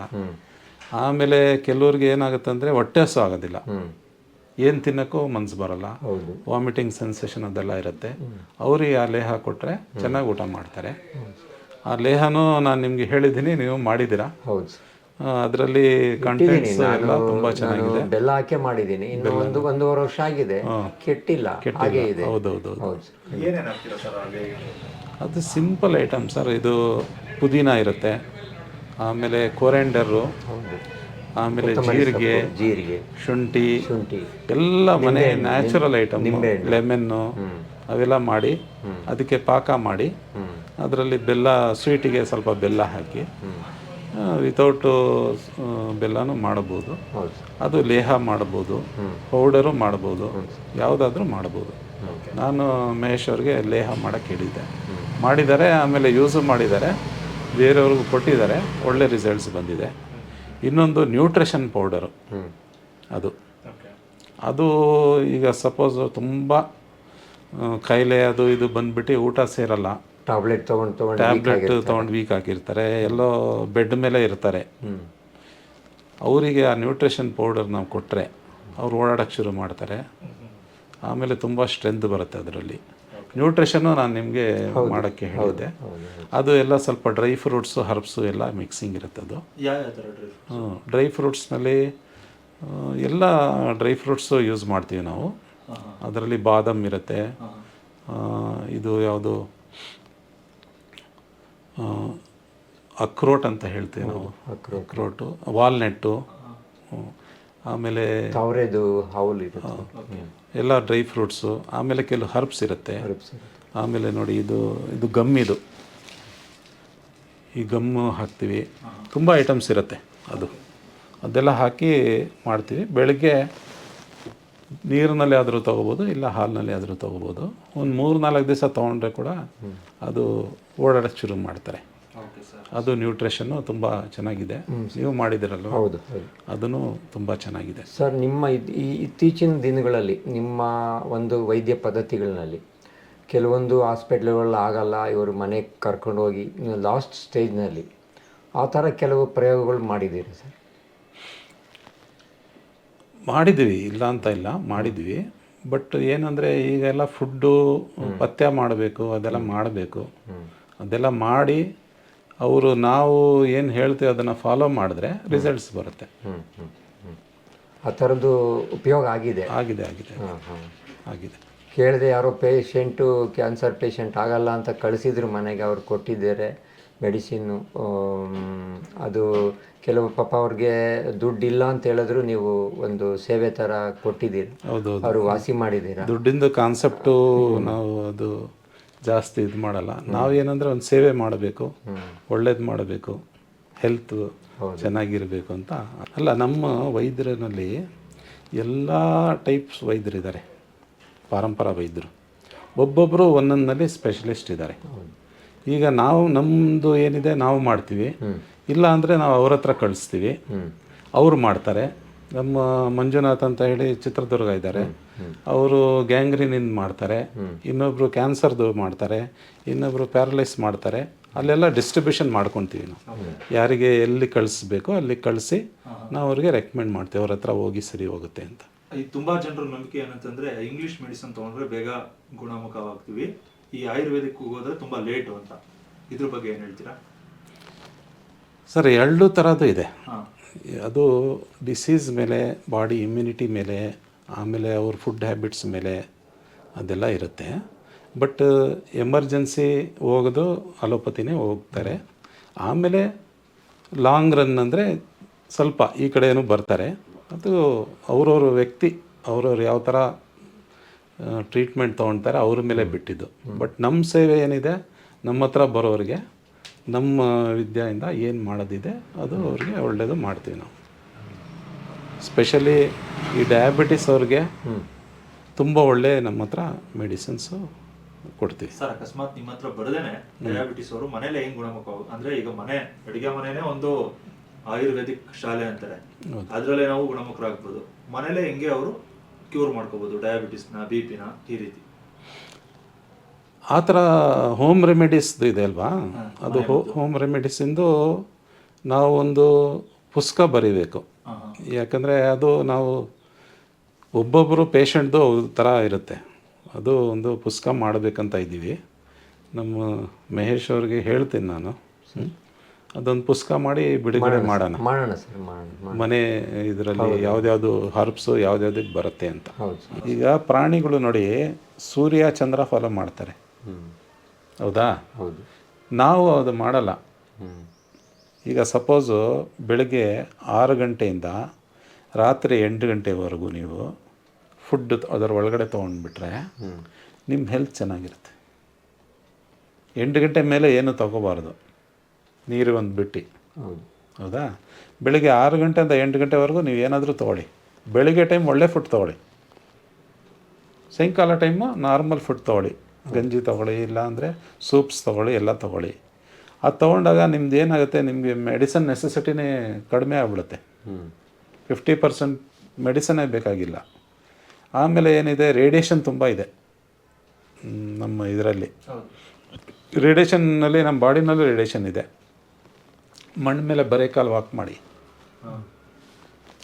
ಆಮೇಲೆ ಕೆಲವ್ರಿಗೆ ಏನಾಗುತ್ತೆ ಅಂದರೆ ಹೊಟ್ಟೆ ಹಸು ಆಗೋದಿಲ್ಲ. ಏನು ತಿನ್ನೋಕ್ಕೂ ಮನ್ಸು ಬರಲ್ಲ. ವಾಮಿಟಿಂಗ್ ಸೆನ್ಸೇಷನ್ ಅದೆಲ್ಲ ಇರುತ್ತೆ. ಅವ್ರಿಗೆ ಆ ಲೇಹ ಕೊಟ್ಟರೆ ಚೆನ್ನಾಗಿ ಊಟ ಮಾಡ್ತಾರೆ. ಆ ಲೇಹನೂ ನಾನು ನಿಮಗೆ ಹೇಳಿದ್ದೀನಿ ನೀವು ಮಾಡಿದ್ದೀರಾ? ಹೌದು. ಅದರಲ್ಲಿ ಕಂಟೆಂಟ್ಸ್ ಎಲ್ಲ ತುಂಬಾ ಚೆನ್ನಾಗಿದೆ. ನಾನು ಬೆಲ್ಲ ಹಾಕಿ ಮಾಡಿದ್ದೀನಿ. ಇನ್ನು ಒಂದು ಒಂದೂವರೆ ವರ್ಷ ಆಗಿದೆ. ಕೆಟ್ಟಿಲ್ಲ ಹಾಗೆ ಇದೆ. ಹೌದೌದು ಹೌದು. ಸರ್. ಏನೇನು ಹಾಕ್ತೀರಾ ಸರ್ ಹಾಗೆ? ಅದು ಸಿಂಪಲ್ ಐಟಮ್ ಸರ್ ಇದು ಪುದೀನ ಇರುತ್ತೆ. ಆಮೇಲೆ ಕೊರೆಂಡರು ಆಮೇಲೆ ಜೀರಿಗೆ. ಜೀರಿಗೆ. ಶುಂಠಿ. ಶುಂಠಿ. ಎಲ್ಲ ಮನೆ ನ್ಯಾಚುರಲ್ ಐಟಮ್ ಲೆಮನ್ನು ಅವೆಲ್ಲ ಮಾಡಿ ಅದಕ್ಕೆ ಪಾಕ ಮಾಡಿ ಅದರಲ್ಲಿ ಬೆಲ್ಲ ಸ್ವೀಟಿಗೆ ಸ್ವಲ್ಪ ಬೆಲ್ಲ ಹಾಕಿ ವಿತೌಟು ಬೆಲ್ಲನೂ ಮಾಡಬಹುದು ಹೌದು ಅದು ಲೇಹ ಮಾಡ್ಬೋದು ಪೌಡರು ಮಾಡ್ಬೋದು, ಯಾವುದಾದ್ರೂ ಮಾಡ್ಬೋದು. ನಾನು ಮಹೇಶ್ ಅವ್ರಿಗೆ ಲೇಹ ಮಾಡಕ್ಕೆ ಹೇಳಿದ್ದೆ. ಮಾಡಿದ್ದಾರೆ ಆಮೇಲೆ ಯೂಸು ಮಾಡಿದ್ದಾರೆ ಬೇರೆಯವ್ರಿಗೂ ಕೊಟ್ಟಿದ್ದಾರೆ ಒಳ್ಳೆ ರಿಸಲ್ಟ್ಸ್ ಬಂದಿದೆ. ಇನ್ನೊಂದು ನ್ಯೂಟ್ರಿಷನ್ ಪೌಡರು ಅದು. ಅದು ಈಗ ಸಪೋಸ್ ತುಂಬ ಕಾಯಿಲೆ ಅದು ಇದು ಬಂದ್ಬಿಟ್ಟು ಊಟ ಸೇರಲ್ಲ. ಟಾಬ್ಲೆಟ್ ತಗೊಂಡು ತೊಗೊಂಡು ಟ್ಯಾಬ್ಲೆಟ್ ತೊಗೊಂಡು ವೀಕ್ ಆಗಿರ್ತಾರೆ. ಎಲ್ಲೋ ಬೆಡ್ ಮೇಲೆ ಇರ್ತಾರೆ. ಅವರಿಗೆ ಆ ನ್ಯೂಟ್ರಿಷನ್ ಪೌಡರ್ ನಾವು ಕೊಟ್ಟರೆ ಅವ್ರು ಓಡಾಡೋಕ್ಕೆ ಶುರು ಮಾಡ್ತಾರೆ. ಆಮೇಲೆ ತುಂಬ ಸ್ಟ್ರೆಂತ್ ಬರುತ್ತೆ ಅದರಲ್ಲಿ. ನ್ಯೂಟ್ರಿಷನ್ನು ನಾನು ನಿಮಗೆ ಮಾಡೋಕ್ಕೆ ಹೇಳಿದೆ ಅದು ಎಲ್ಲ ಸ್ವಲ್ಪ ಡ್ರೈ ಫ್ರೂಟ್ಸು ಹರ್ಬ್ಸು ಎಲ್ಲ ಮಿಕ್ಸಿಂಗ್ ಇರುತ್ತೆ ಅದು. ಹ್ಞೂ ಡ್ರೈ ಫ್ರೂಟ್ಸ್ನಲ್ಲಿ ಎಲ್ಲ ಡ್ರೈ ಫ್ರೂಟ್ಸು ಯೂಸ್ ಮಾಡ್ತೀವಿ ನಾವು. ಅದರಲ್ಲಿ ಬಾದಾಮ್ ಇರುತ್ತೆ. ಇದು ಯಾವುದು? ಅಕ್ರೋಟ್ ಅಂತ ಹೇಳ್ತೇವೆ ನಾವು. ಅಕ್ರೋಟು ವಾಲ್ನೆಟ್ಟು ಆಮೇಲೆ ಅವರೇದು ಹೌಲ್ ಎಲ್ಲ ಡ್ರೈ ಫ್ರೂಟ್ಸು ಆಮೇಲೆ ಕೆಲವು ಹರ್ಬ್ಸ್ ಇರುತ್ತೆ. ಆಮೇಲೆ ನೋಡಿ ಇದು ಇದು ಗಮ್ ಇದು. ಈ ಗಮ್ಮು ಹಾಕ್ತೀವಿ. ತುಂಬ ಐಟಮ್ಸ್ ಇರುತ್ತೆ ಅದು. ಅದೆಲ್ಲ ಹಾಕಿ ಮಾಡ್ತೀವಿ. ಬೆಳಗ್ಗೆ ನೀರಿನಲ್ಲಿ ಆದರೂ ತೊಗೋಬೋದು ಇಲ್ಲ ಹಾಲಿನಲ್ಲಿ ಆದರೂ ತೊಗೋಬೋದು. ಒಂದು ಮೂರು ನಾಲ್ಕು ದಿವಸ ತೊಗೊಂಡ್ರೆ ಕೂಡ ಅದು ಓಡಾಡೋಕ್ಕೆ ಶುರು ಮಾಡ್ತಾರೆ. ಓಕೆ ಸರ್ ಅದು ನ್ಯೂಟ್ರಿಷನ್ನು ತುಂಬ ಚೆನ್ನಾಗಿದೆ. ನೀವು ಮಾಡಿದಿರಲ್ಲ ಹೌದು ಹೌದು. ಅದನ್ನು ತುಂಬ ಚೆನ್ನಾಗಿದೆ. ಸರ್ ನಿಮ್ಮ ಈ ಇತ್ತೀಚಿನ ದಿನಗಳಲ್ಲಿ ನಿಮ್ಮ ಒಂದು ವೈದ್ಯ ಪದ್ಧತಿಗಳಲ್ಲಿ ಕೆಲವೊಂದು ಹಾಸ್ಪಿಟ್ಲ್ಗಳು ಆಗಲ್ಲ ಇವರು ಮನೆಗೆ ಕರ್ಕೊಂಡು ಹೋಗಿ ಲಾಸ್ಟ್ ಸ್ಟೇಜ್ನಲ್ಲಿ ಆ ಥರ ಕೆಲವು ಪ್ರಯೋಗಗಳು ಮಾಡಿದ್ದೀರಿ ಸರ್? ಮಾಡಿದ್ವಿ ಇಲ್ಲ ಅಂತ ಇಲ್ಲ ಮಾಡಿದ್ವಿ. ಬಟ್ ಏನಂದರೆ ಈಗೆಲ್ಲ ಫುಡ್ಡು ಪಥ್ಯ ಮಾಡಬೇಕು ಅದೆಲ್ಲ ಮಾಡಬೇಕು. ಅದೆಲ್ಲ ಮಾಡಿ ಅವರು ನಾವು ಏನು ಹೇಳ್ತೀವಿ ಅದನ್ನು ಫಾಲೋ ಮಾಡಿದ್ರೆ ರಿಸಲ್ಟ್ಸ್ ಬರುತ್ತೆ. ಆ ಥರದ್ದು ಉಪಯೋಗ ಆಗಿದೆ. ಆಗಿದೆ ಆಗಿದೆ. ಹಾಂ ಹಾಂ ಆಗಿದೆ. ಕೇಳಿದೆ ಯಾರೋ ಪೇಷೆಂಟು ಕ್ಯಾನ್ಸರ್ ಪೇಷೆಂಟ್ ಆಗಲ್ಲ ಅಂತ ಕಳಿಸಿದ್ರು ಮನೆಗೆ ಅವ್ರು ಕೊಟ್ಟಿದ್ದಾರೆ ಮೆಡಿಸಿನ್ನು ಅದು ಕೆಲವು ಪಾಪ ಅವ್ರಿಗೆ ದುಡ್ಡಿಲ್ಲ ಅಂತ ಹೇಳಿದ್ರು ನೀವು ಒಂದು ಸೇವೆ ಥರ ಕೊಟ್ಟಿದ್ದೀರಿ. ಅವರು ವಾಸಿ ಮಾಡಿದ್ದೀರಾ? ದುಡ್ಡಿಂದು ಕಾನ್ಸೆಪ್ಟು ನಾವು ಅದು ಜಾಸ್ತಿ ಇದು ಮಾಡಲ್ಲ. ನಾವೇನಂದ್ರೆ ಒಂದು ಸೇವೆ ಮಾಡಬೇಕು ಒಳ್ಳೇದು ಮಾಡಬೇಕು ಹೆಲ್ತ್ ಚೆನ್ನಾಗಿರಬೇಕು ಅಂತ. ಅಲ್ಲ ನಮ್ಮ ವೈದ್ಯರಲ್ಲಿ ಎಲ್ಲ ಟೈಪ್ಸ್ ವೈದ್ಯರಿದ್ದಾರೆ ಪಾರಂಪರ ವೈದ್ಯರು. ಒಬ್ಬೊಬ್ಬರು ಒಂದೊಂದಲ್ಲಿ ಸ್ಪೆಷಲಿಸ್ಟ್ ಇದ್ದಾರೆ ಈಗ ನಾವು ನಮ್ಮದು ಏನಿದೆ ನಾವು ಮಾಡ್ತೀವಿ. ಇಲ್ಲ ಅಂದರೆ ನಾವು ಅವ್ರ ಹತ್ರ ಕಳಿಸ್ತೀವಿ. ಅವರು ಮಾಡ್ತಾರೆ. ನಮ್ಮ ಮಂಜುನಾಥ್ ಅಂತ ಹೇಳಿ ಚಿತ್ರದುರ್ಗ ಇದ್ದಾರೆ. ಅವರು ಗ್ಯಾಂಗ್ರೀನಿಂದ ಮಾಡ್ತಾರೆ. ಇನ್ನೊಬ್ರು ಕ್ಯಾನ್ಸರ್ದು ಮಾಡ್ತಾರೆ. ಇನ್ನೊಬ್ರು ಪ್ಯಾರಲೈಸ್ ಮಾಡ್ತಾರೆ. ಅಲ್ಲೆಲ್ಲ ಡಿಸ್ಟ್ರಿಬ್ಯೂಷನ್ ಮಾಡ್ಕೊತೀವಿ ನಾವು. ಯಾರಿಗೆ ಎಲ್ಲಿ ಕಳಿಸ್ಬೇಕೋ ಅಲ್ಲಿ ಕಳಿಸಿ ನಾವು ಅವ್ರಿಗೆ ರೆಕಮೆಂಡ್ ಮಾಡ್ತೇವೆ. ಅವ್ರ ಹತ್ರ ಹೋಗಿ ಸರಿ ಹೋಗುತ್ತೆ ಅಂತ. ಈ ತುಂಬಾ ಜನರ ನಂಬಿಕೆ ಏನಂತಂದ್ರೆ ಇಂಗ್ಲಿಷ್ ಮೆಡಿಸಿನ್ ತಗೊಂಡ್ರೆ ಬೇಗ ಗುಣಮುಖವಾಗ್ತೀವಿ. ಈ ಆಯುರ್ವೇದಿಕ್ ಹೋಗೋದ್ರೆ ತುಂಬಾ ಲೇಟು ಅಂತ. ಇದ್ರ ಬಗ್ಗೆ ಏನ್ ಹೇಳ್ತೀರಾ? ಸರ್ ಎರಡು ಥರದ್ದು ಇದೆ. ಅದು ಡಿಸೀಸ್ ಮೇಲೆ ಬಾಡಿ ಇಮ್ಯುನಿಟಿ ಮೇಲೆ ಆಮೇಲೆ ಅವ್ರ ಫುಡ್ ಹ್ಯಾಬಿಟ್ಸ್ ಮೇಲೆ ಅದೆಲ್ಲ ಇರುತ್ತೆ. ಬಟ್ ಎಮರ್ಜೆನ್ಸಿ ಹೋಗೋದು ಅಲೋಪತಿನೇ ಹೋಗ್ತಾರೆ. ಆಮೇಲೆ ಲಾಂಗ್ ರನ್ ಅಂದರೆ ಸ್ವಲ್ಪ ಈ ಕಡೆಯೂ ಬರ್ತಾರೆ. ಅದು ಅವ್ರವ್ರ ವ್ಯಕ್ತಿ ಅವ್ರವ್ರು ಯಾವ ಥರ ಟ್ರೀಟ್ಮೆಂಟ್ ತೊಗೊಳ್ತಾರೆ ಅವ್ರ ಮೇಲೆ ಬಿಟ್ಟಿದ್ದು. ಬಟ್ ನಮ್ಮ ಸೇವೆ ಏನಿದೆ ನಮ್ಮ ಹತ್ರ ಬರೋರಿಗೆ ನಮ್ಮ ವಿದ್ಯೆಯಿಂದ ಏನು ಮಾಡೋದಿದೆ ಅದು ಅವ್ರಿಗೆ ಒಳ್ಳೆಯದು ಮಾಡ್ತೀವಿ ನಾವು. ಸ್ಪೆಷಲಿ ಈ ಡಯಾಬಿಟಿಸ್ ಅವ್ರಿಗೆ ತುಂಬ ಒಳ್ಳೆ ನಮ್ಮ ಹತ್ರ ಮೆಡಿಸಿನ್ಸು ಕೊಡ್ತೀವಿ. ಸರ್ ಅಕಸ್ಮಾತ್ ನಿಮ್ಮ ಹತ್ರ ಬರದೇನೆ ಡಯಾಬಿಟಿಸ್ ಅವರು ಮನೇಲೆ ಹೆಂಗ್ ಗುಣಮುಖ ಅಂದ್ರೆ ಈಗ ಮನೆ ಅಡಿಗೆ ಮನೆನೇ ಒಂದು ಆಯುರ್ವೇದಿಕ್ ಶಾಲೆ ಅಂತಾರೆ. ಅದರಲ್ಲೇ ನಾವು ಗುಣಮುಖರಾಗ್ಬೋದು. ಮನೇಲೆ ಹೆಂಗೆ ಅವರು ಕ್ಯೂರ್ ಮಾಡ್ಕೋಬೋದು ಡಯಾಬಿಟಿಸ್ನ ಬಿ ಪಿನ ಈ ರೀತಿ? ಆ ಥರ ಹೋಮ್ ರೆಮಿಡೀಸ್ದು ಇದೆ ಅಲ್ವಾ? ಅದು ಹೋ ಹೋಮ್ ರೆಮಿಡೀಸಿಂದು ನಾವು ಒಂದು ಪುಸ್ತಕ ಬರೀಬೇಕು. ಯಾಕಂದರೆ ಅದು ನಾವು ಒಬ್ಬೊಬ್ಬರು ಪೇಷಂಟ್ದು ಥರ ಇರುತ್ತೆ. ಅದು ಒಂದು ಪುಸ್ತಕ ಮಾಡಬೇಕಂತ ಇದ್ದೀವಿ. ನಮ್ಮ ಮಹೇಶ್ ಅವ್ರಿಗೆ ಹೇಳ್ತೀನಿ ನಾನು. ಅದೊಂದು ಪುಸ್ತಕ ಮಾಡಿ ಬಿಡುಗಡೆ ಮಾಡೋಣ ಮಾಡೋಣ. ಸರ್ ಮಾಡೋಣ ಮಾಡೋಣ. ಮನೆ ಇದರಲ್ಲಿ ಯಾವ್ದ್ಯಾವ್ದು ಹರ್ಬ್ಸು ಯಾವ್ದ್ಯಾವ್ದಕ್ಕೆ ಬರುತ್ತೆ ಅಂತ. ಹೌದು ಈಗ ಪ್ರಾಣಿಗಳು ನೋಡಿ ಸೂರ್ಯ ಚಂದ್ರ ಫಾಲೋ ಮಾಡ್ತಾರೆ. ಹೌದಾ? ಹೌದು. ನಾವು ಅದು ಮಾಡಲ್ಲ. ಈಗ ಸಪೋಸು ಬೆಳಗ್ಗೆ ಆರು ಗಂಟೆಯಿಂದ ರಾತ್ರಿ ಎಂಟು ಗಂಟೆವರೆಗೂ ನೀವು ಫುಡ್ ಅದರ ಒಳಗಡೆ ತೊಗೊಂಡ್ಬಿಟ್ರೆ ನಿಮ್ಮ ಹೆಲ್ತ್ ಚೆನ್ನಾಗಿರುತ್ತೆ. ಎಂಟು ಗಂಟೆ ಮೇಲೆ ಏನು ತಗೋಬಾರ್ದು. ನೀರು ಒಂದು ಬಿಟ್ಟು. ಹೌದು. ಹೌದಾ? ಬೆಳಿಗ್ಗೆ ಆರು ಗಂಟೆಯಿಂದ ಎಂಟು ಗಂಟೆವರೆಗೂ ನೀವು ಏನಾದರೂ ತೊಗೊಳ್ಳಿ. ಬೆಳಿಗ್ಗೆ ಟೈಮ್ ಒಳ್ಳೆ ಫುಡ್ ತೊಗೊಳ್ಳಿ. ಸಾಯಂಕಾಲ ಟೈಮು ನಾರ್ಮಲ್ ಫುಡ್ ತೊಗೊಳ್ಳಿ. ಗಂಜಿ ತೊಗೊಳ್ಳಿ ಇಲ್ಲ ಅಂದರೆ ಸೂಪ್ಸ್ ತೊಗೊಳ್ಳಿ ಎಲ್ಲ ತೊಗೊಳ್ಳಿ. ಅದು ತೊಗೊಂಡಾಗ ನಿಮ್ದು ಏನಾಗುತ್ತೆ ನಿಮಗೆ ಮೆಡಿಸನ್ ನೆಸೆಸಿಟಿನೇ ಕಡಿಮೆ ಆಗ್ಬಿಡುತ್ತೆ. ಫಿಫ್ಟಿ ಪರ್ಸೆಂಟ್ ಮೆಡಿಸನ್ನೇ ಬೇಕಾಗಿಲ್ಲ. ಆಮೇಲೆ ಏನಿದೆ ರೇಡಿಯೇಷನ್ ತುಂಬ ಇದೆ. ನಮ್ಮ ಇದರಲ್ಲಿ. ರೇಡಿಯೇಷನ್ನಲ್ಲಿ ನಮ್ಮ ಬಾಡಿನಲ್ಲಿ ರೇಡಿಯೇಷನ್ ಇದೆ. ಮಣ್ಣು ಮೇಲೆ ಬರೇ ಕಾಲು ವಾಕ್ ಮಾಡಿ.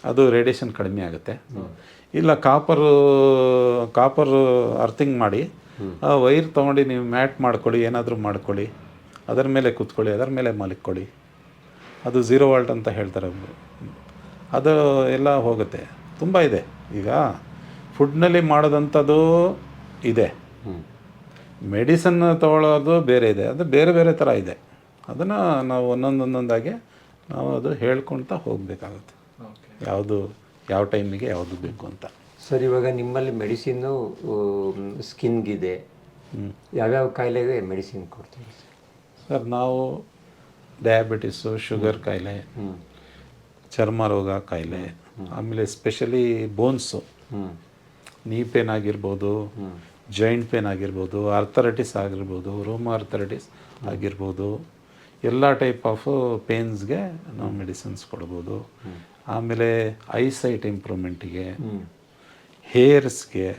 ಅದು ರೇಡಿಯೇಷನ್ ಕಡಿಮೆ ಆಗುತ್ತೆ. ಇಲ್ಲ ಕಾಪರು ಕಾಪರ್ ಅರ್ಥಿಂಗ್ ಮಾಡಿ. ಆ ವೈರ್ ತೊಗೊಂಡು ನೀವು ಮ್ಯಾಟ್ ಮಾಡ್ಕೊಳ್ಳಿ ಏನಾದರೂ ಮಾಡ್ಕೊಳ್ಳಿ. ಅದರ ಮೇಲೆ ಕೂತ್ಕೊಳ್ಳಿ ಅದರ ಮೇಲೆ ಮಲಿಕ್ಕೊಳ್ಳಿ ಅದು ಝೀರೋ ವಾಲ್ಟ್ ಅಂತ ಹೇಳ್ತಾರೆ ಒಬ್ಬರು ಅದು ಎಲ್ಲ ಹೋಗುತ್ತೆ. ತುಂಬ ಇದೆ. ಈಗ ಫುಡ್ನಲ್ಲಿ ಮಾಡೋದಂಥದ್ದು ಇದೆ. ಮೆಡಿಸನ್ ತಗೊಳ್ಳೋದು ಬೇರೆ ಇದೆ. ಅದು ಬೇರೆ ಬೇರೆ ಥರ ಇದೆ. ಅದನ್ನು ನಾವು ಒಂದೊಂದೊಂದೊಂದಾಗೆ ನಾವು ಅದು ಹೇಳ್ಕೊಳ್ತಾ ಹೋಗಬೇಕಾಗುತ್ತೆ. ಓಕೆ. ಯಾವುದು ಯಾವ ಟೈಮಿಗೆ ಯಾವುದು ಬೇಕು ಅಂತ. ಸರ್ ಇವಾಗ ನಿಮ್ಮಲ್ಲಿ ಮೆಡಿಸಿನ್ನು ಸ್ಕಿನ್ಗಿದೆ. ಯಾವ್ಯಾವ ಕಾಯಿಲೆಗೆ ಮೆಡಿಸಿನ್ ಕೊಡ್ತೀವಿ ಸರ್? ನಾವು ಡಯಾಬಿಟಿಸು ಶುಗರ್ ಕಾಯಿಲೆ ಚರ್ಮ ರೋಗ ಕಾಯಿಲೆ ಆಮೇಲೆ ಸ್ಪೆಷಲಿ ಬೋನ್ಸು. ಹ್ಞೂ ನೀ ಪೇನ್ ಆಗಿರ್ಬೋದು ಜಾಯಿಂಟ್ ಪೇನ್ ಆಗಿರ್ಬೋದು ಅರ್ಥರೈಟಿಸ್ ಆಗಿರ್ಬೋದು ರೋಮ ಅರ್ಥರೈಟಿಸ್ ಆಗಿರ್ಬೋದು ಎಲ್ಲ ಟೈಪ್ ಆಫ್ ಪೇನ್ಸ್ಗೆ ನಾವು ಮೆಡಿಸಿನ್ಸ್ ಕೊಡ್ಬೋದು. ಆಮೇಲೆ ಐಸೈಟ್ ಇಂಪ್ರೂವ್ಮೆಂಟಿಗೆ ಹೇರ್ಸ್ಗೆ.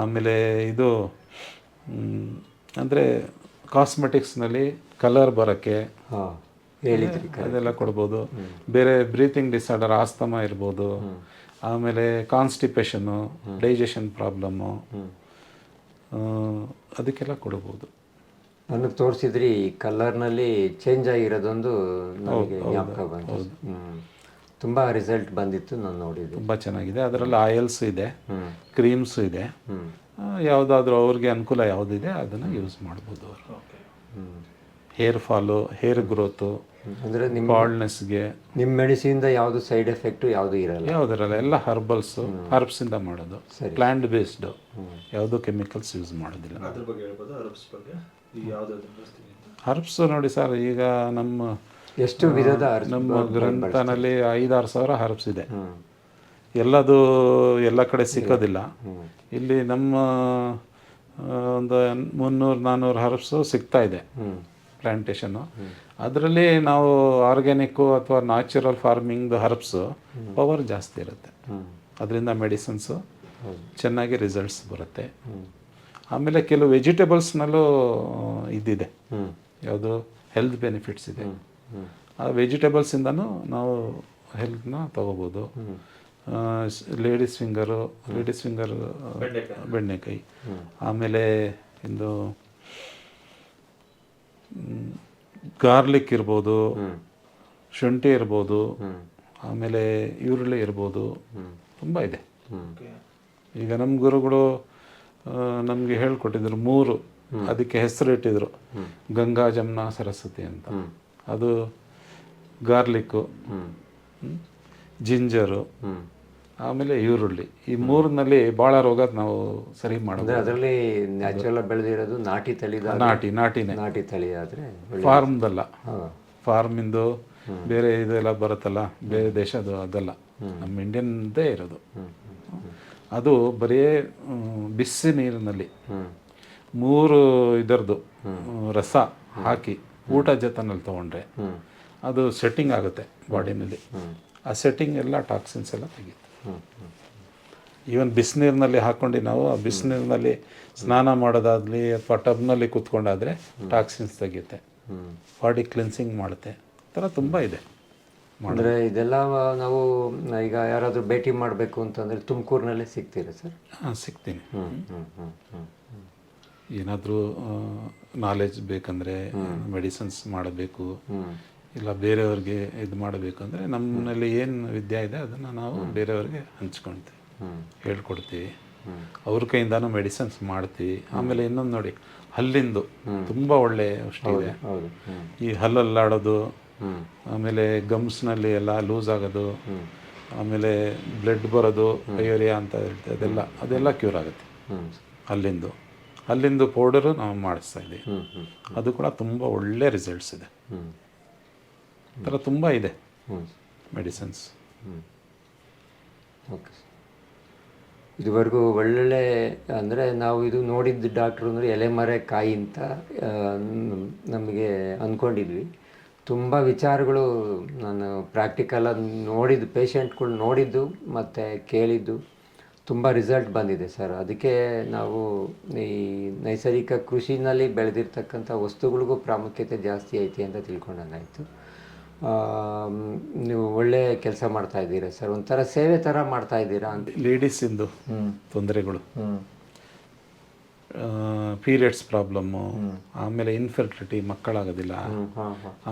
ಆಮೇಲೆ ಇದು ಅಂದರೆ ಕಾಸ್ಮೆಟಿಕ್ಸ್ನಲ್ಲಿ ಕಲರ್ ಬರೋಕ್ಕೆ ಅದೆಲ್ಲ ಕೊಡ್ಬೋದು. ಬೇರೆ ಬ್ರೀತಿಂಗ್ ಡಿಸಾರ್ಡರ್ ಆಸ್ತಮ ಇರ್ಬೋದು. ಆಮೇಲೆ ಕಾನ್ಸ್ಟಿಪೇಷನ್ನು ಡೈಜೆಷನ್ ಪ್ರಾಬ್ಲಮ್ಮು ಅದಕ್ಕೆಲ್ಲ ಕೊಡ್ಬೋದು. ನನಗೆ ತೋರಿಸಿದ್ರಿ ಕಲರ್ನಲ್ಲಿ ಚೇಂಜ್ ಆಗಿರೋದೊಂದು ನನಗೆ ಜ್ಞಾಪಕ ಬಂತು. ತುಂಬ ರಿಸಲ್ಟ್ ಬಂದಿತ್ತು ನಾನು ನೋಡಿದ್ದೆ. ತುಂಬ ಚೆನ್ನಾಗಿದೆ. ಅದರಲ್ಲಿ ಆಯಲ್ಸ್ ಇದೆ ಕ್ರೀಮ್ಸ್ ಇದೆ. ಯಾವುದಾದ್ರೂ ಅವ್ರಿಗೆ ಅನುಕೂಲ ಯಾವುದಿದೆ ಅದನ್ನು ಯೂಸ್ ಮಾಡ್ಬೋದು ಅವರು. ಹೇರ್ ಫಾಲು ಹೇರ್ ಗ್ರೋತು ಅಂದರೆ ನಿಮ್ಮ ಬಾಲ್ಡ್ನೆಸ್ಗೆ ನಿಮ್ಮ ಮೆಡಿಸಿನ್ ಯಾವುದು ಸೈಡ್ ಎಫೆಕ್ಟು ಯಾವುದು ಇರಲ್ಲ. ಯಾವುದರಲ್ಲ ಎಲ್ಲ ಹರ್ಬಲ್ಸು ಹರ್ಬ್ಸಿಂದ ಮಾಡೋದು. ಪ್ಲಾಂಟ್ ಬೇಸ್ಡು ಯಾವುದೂ ಕೆಮಿಕಲ್ಸ್ ಯೂಸ್ ಮಾಡೋದಿಲ್ಲ. ಅದ್ರ ಬಗ್ಗೆ ಹೇಳ್ಬೋದು ಹರ್ಬ್ಸ್ ಬಗ್ಗೆ? ಹರ್ಬ್ಸ್ ನೋಡಿ ಸರ್ ಈಗ ನಮ್ಮ ಎಷ್ಟು ವಿಧದ ನಮ್ಮ ಗ್ರಂಥನಲ್ಲಿ ಐದಾರು ಸಾವಿರ ಹರ್ಬ್ಸ್ ಇದೆ. ಎಲ್ಲದು ಎಲ್ಲ ಕಡೆ ಸಿಕ್ಕೋದಿಲ್ಲ. ಇಲ್ಲಿ ನಮ್ಮ ಒಂದು ಮುನ್ನೂರು ನಾನ್ನೂರು ಹರ್ಬ್ಸು ಸಿಗ್ತಾ ಇದೆ. ಪ್ಲ್ಯಾಂಟೇಷನ್ನು ಅದರಲ್ಲಿ ನಾವು ಆರ್ಗ್ಯಾನಿಕ್ಕು ಅಥವಾ ನ್ಯಾಚುರಲ್ ಫಾರ್ಮಿಂಗ್ದು ಹರ್ಬ್ಸು ಪವರ್ ಜಾಸ್ತಿ ಇರುತ್ತೆ. ಅದರಿಂದ ಮೆಡಿಸಿನ್ಸು ಚೆನ್ನಾಗಿ ರಿಸಲ್ಟ್ಸ್ ಬರುತ್ತೆ. ಆಮೇಲೆ ಕೆಲವು ವೆಜಿಟೇಬಲ್ಸ್ನಲ್ಲೂ ಇದಿದೆ. ಯಾವುದು ಹೆಲ್ತ್ ಬೆನಿಫಿಟ್ಸ್ ಇದೆ. ಆ ವೆಜಿಟೇಬಲ್ಸಿಂದನೂ ನಾವು ಹೆಲ್ತ್ನ ತಗೋಬೋದು. ಲೇಡೀಸ್ ಫಿಂಗರು ಲೇಡೀಸ್ ಫಿಂಗರ್ ಬೆಣ್ಣೆಕಾಯಿ ಆಮೇಲೆ ಇದು ಗಾರ್ಲಿಕ್ ಇರ್ಬೋದು ಶುಂಠಿ ಇರ್ಬೋದು ಆಮೇಲೆ ಈರುಳ್ಳಿ ಇರ್ಬೋದು. ತುಂಬ ಇದೆ. ಓಕೆ. ಈಗ ನಮ್ಮ ಗುರುಗಳು ನಮಗೆ ಹೇಳ್ಕೊಟ್ಟಿದ್ರು ಮೂರು. ಅದಕ್ಕೆ ಹೆಸರು ಇಟ್ಟಿದ್ರು. ಗಂಗಾ ಜಮ್ನಾ ಸರಸ್ವತಿ ಅಂತ. ಅದು ಗಾರ್ಲಿಕ್ಕು ಜಿಂಜರು ಆಮೇಲೆ ಈರುಳ್ಳಿ. ಈ ಮೂರನಲ್ಲಿ ಭಾಳ ರೋಗ ನಾವು ಸರಿ ಮಾಡೋದು ಮಾಡಬಹುದು ಅದರಲ್ಲಿ ನ್ಯಾಚುರಲ್ ಬೆಳೆದಿರೋದು ನಾಟಿ ತಳಿ ನಾಟಿ ನಾಟಿನೇ. ನಾಟಿ ತಳಿ ಆದರೆ ಫಾರ್ಮ್ದಲ್ಲ. ಫಾರ್ಮಿಂದು ಬೇರೆ ಇದೆಲ್ಲ ಬರುತ್ತಲ್ಲ ಬೇರೆ ದೇಶದ್ದು ಅದಲ್ಲ. ನಮ್ಮ ಇಂಡಿಯನ್ದೇ ಇರೋದು. ಅದು ಬರೀ ಬಿಸಿ ನೀರಿನಲ್ಲಿ ಮೂರು ಇದರದ್ದು ರಸ ಹಾಕಿ. ಊಟ ಜೊತೆನಲ್ಲಿ ತೊಗೊಂಡ್ರೆ ಅದು ಸೆಟ್ಟಿಂಗ್ ಆಗುತ್ತೆ ಬಾಡಿನಲ್ಲಿ ಆ ಸೆಟ್ಟಿಂಗ್ ಎಲ್ಲ ಟಾಕ್ಸಿನ್ಸ್ ಎಲ್ಲ ತೆಗೀತು ಈವನ್ ಬಿಸಿನೀರಿನಲ್ಲಿ ಹಾಕ್ಕೊಂಡು ನಾವು ಆ ಬಿಸಿನೀರಿನಲ್ಲಿ ಸ್ನಾನ ಮಾಡೋದಾಗಲಿ ಅಥವಾ ಟಬ್ನಲ್ಲಿ ಕೂತ್ಕೊಂಡಾದರೆ ಟಾಕ್ಸಿನ್ಸ್ ತೆಗಿಯುತ್ತೆ. ಬಾಡಿ ಕ್ಲಿನ್ಸಿಂಗ್ ಮಾಡುತ್ತೆ. ಥರ ತುಂಬ ಇದೆ. ಅಂದರೆ ಇದೆಲ್ಲ ನಾವು ಈಗ ಯಾರಾದರೂ ಭೇಟಿ ಮಾಡಬೇಕು ಅಂತಂದರೆ ತುಮಕೂರಿನಲ್ಲೇ ಸಿಗ್ತೀರಾ ಸರ್? ಹಾಂ ಸಿಗ್ತೀನಿ. ಹ್ಞೂ ಹ್ಞೂ ಹ್ಞೂ ಹ್ಞೂ ಏನಾದರೂ ನಾಲೆಜ್ ಬೇಕಂದರೆ ಮೆಡಿಸನ್ಸ್ ಮಾಡಬೇಕು. ಇಲ್ಲ ಬೇರೆಯವ್ರಿಗೆ ಇದು ಮಾಡಬೇಕು ಅಂದರೆ ನಮ್ಮಲ್ಲಿ ಏನು ವಿದ್ಯೆ ಇದೆ ಅದನ್ನು ನಾವು ಬೇರೆಯವ್ರಿಗೆ ಹಂಚ್ಕೊಳ್ತೀವಿ. ಹೇಳ್ಕೊಡ್ತೀವಿ. ಅವ್ರ ಕೈಯಿಂದಾನು ಮೆಡಿಸನ್ಸ್ ಮಾಡ್ತೀವಿ. ಆಮೇಲೆ ಇನ್ನೊಂದು ನೋಡಿ ಹಲ್ಲಿಂದು ತುಂಬ ಒಳ್ಳೆ ಔಷಧಿ ಇದೆ. ಈ ಹಲ್ಲಲ್ಲಾಡೋದು ಆಮೇಲೆ ಗಮ್ಸ್ನಲ್ಲಿ ಎಲ್ಲ ಲೂಸ್ ಆಗೋದು ಆಮೇಲೆ ಬ್ಲಡ್ ಬರೋದು ಡಯೋರಿಯಾ ಅಂತ ಇರುತ್ತೆ ಅದೆಲ್ಲ ಅದೆಲ್ಲ ಕ್ಯೂರ್ ಆಗುತ್ತೆ. ಅಲ್ಲಿಂದು ಅಲ್ಲಿಂದು ಪೌಡರು ನಾವು ಮಾಡಿಸ್ತಾ ಇದ್ದೀವಿ. ಹ್ಞೂ ಹ್ಞೂ ಅದು ಕೂಡ ತುಂಬ ಒಳ್ಳೆ ರಿಸಲ್ಟ್ಸ್ ಇದೆ. ಥರ ತುಂಬ ಇದೆ ಹ್ಞೂ ಮೆಡಿಸಿನ್ಸ್ ಹ್ಞೂ ಓಕೆ ಇದುವರೆಗೂ ಒಳ್ಳೊಳ್ಳೆ ಅಂದರೆ ನಾವು ಇದು ನೋಡಿದ್ದ ಡಾಕ್ಟ್ರು ಅಂದರೆ ಎಲೆಮರೆ ಕಾಯಿ ಅಂತ ನಮಗೆ ಅಂದ್ಕೊಂಡಿದ್ವಿ ತುಂಬ ವಿಚಾರಗಳು ನಾನು ಪ್ರಾಕ್ಟಿಕಲ್ ನೋಡಿದ್ದು ಪೇಷಂಟ್ಗಳು ನೋಡಿದ್ದು ಮತ್ತು ಕೇಳಿದ್ದು. ತುಂಬ ರಿಸಲ್ಟ್ ಬಂದಿದೆ ಸರ್ ಅದಕ್ಕೆ ನಾವು ಈ ನೈಸರ್ಗಿಕ ಕೃಷಿನಲ್ಲಿ ಬೆಳೆದಿರ್ತಕ್ಕಂಥ ವಸ್ತುಗಳಿಗೂ ಪ್ರಾಮುಖ್ಯತೆ ಜಾಸ್ತಿ ಐತಿ ಅಂತ ತಿಳ್ಕೊಂಡಂಗಾಯಿತು. ನೀವು ಒಳ್ಳೆ ಕೆಲಸ ಮಾಡ್ತಾ ಇದ್ದೀರಾ ಸರ್ ಒಂಥರ ಸೇವೆ ಥರ ಮಾಡ್ತಾ ಇದ್ದೀರಾ ಅಂತ. ಲೇಡೀಸಿಂದು ತೊಂದರೆಗಳು. ಹ್ಞೂ ಪೀರಿಯಡ್ಸ್ ಪ್ರಾಬ್ಲಮ್ಮು ಆಮೇಲೆ ಇನ್ಫರ್ಟಿಲಿಟಿ ಮಕ್ಕಳಾಗೋದಿಲ್ಲ.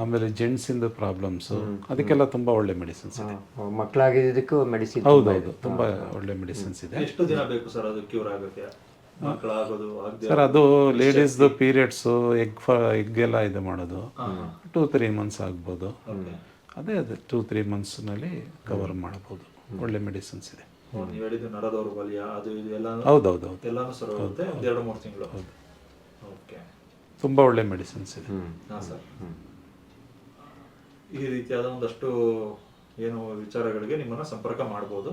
ಆಮೇಲೆ ಜೆಂಟ್ಸಿಂದು ಪ್ರಾಬ್ಲಮ್ಸು ಅದಕ್ಕೆಲ್ಲ ತುಂಬ ಒಳ್ಳೆ ಮೆಡಿಸಿನ್ಸ್ ಇದೆ. ಮಕ್ಕಳಾಗಿದ್ದಕ್ಕೂ ಮೆಡಿಸಿನ್ ಹೌದೌದು ತುಂಬ ಒಳ್ಳೆ ಮೆಡಿಸಿನ್ಸ್ ಇದೆ. ಎಷ್ಟು ದಿನ ಬೇಕು ಸರ್ ಅದು ಕ್ಯೂರ್ ಆಗೋಕ್ಕೆ? ಸರ್ ಅದು ಲೇಡೀಸ್ದು ಪೀರಿಯಡ್ಸು ಎಗ್ ಫ ಎಗ್ ಎಲ್ಲ ಇದು ಮಾಡೋದು. ಟೂ ತ್ರೀ ಮಂತ್ಸ್ ಆಗ್ಬೋದು. ಅದೇ ಅದೇ ಟೂ ತ್ರೀ ಮಂತ್ಸ್ನಲ್ಲಿ ಕವರ್ ಮಾಡ್ಬೋದು. ಒಳ್ಳೆ ಮೆಡಿಸಿನ್ಸ್ ಇದೆ. ನೀವು ಹೇಳಿದ್ದು ನರ ದೌರ್ಬಲ್ಯ ಅದು ಇದು ಎಲ್ಲ ಹೌದೌದು ಹೌದು ಎಲ್ಲಾನು ಸರ್ ಆಗುತ್ತೆ ಒಂದ್ ಎರಡು ಮೂರು ತಿಂಗಳು. ಓಕೆ. ತುಂಬ ಒಳ್ಳೆ ಮೆಡಿಸಿನ್ಸ್ ಇದೆ. ಹಾಂ ಸರ್. ಈ ರೀತಿಯಾದ ಒಂದಷ್ಟು ಏನು ವಿಚಾರಗಳಿಗೆ ನಿಮ್ಮನ್ನ ಸಂಪರ್ಕ ಮಾಡ್ಬೋದು.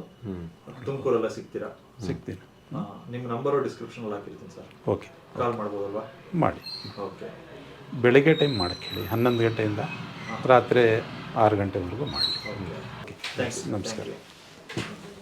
ತುಮಕೂರೆಲ್ಲ ಸಿಗ್ತೀರಾ? ಸಿಗ್ತೀನಿ. ಹಾ, ನಿಮ್ಮ ನಂಬರು ಡಿಸ್ಕ್ರಿಪ್ಷನ್ ಅಲ್ಲಿ ಹಾಕಿರ್ತೀನಿ ಸರ್. ಓಕೆ. ಕಾಲ್ ಮಾಡ್ಬೋದಲ್ವಾ? ಮಾಡಿ. ಓಕೆ. ಬೆಳಿಗ್ಗೆ ಟೈಮ್ ಮಾಡಕ್ಕೆ ಹೇಳಿ ಹನ್ನೊಂದು ಗಂಟೆಯಿಂದ ರಾತ್ರಿ ಆರು ಗಂಟೆವರೆಗೂ ಮಾಡಿ. ಓಕೆ. ಥ್ಯಾಂಕ್ಸ್ ನಮಸ್ಕಾರ.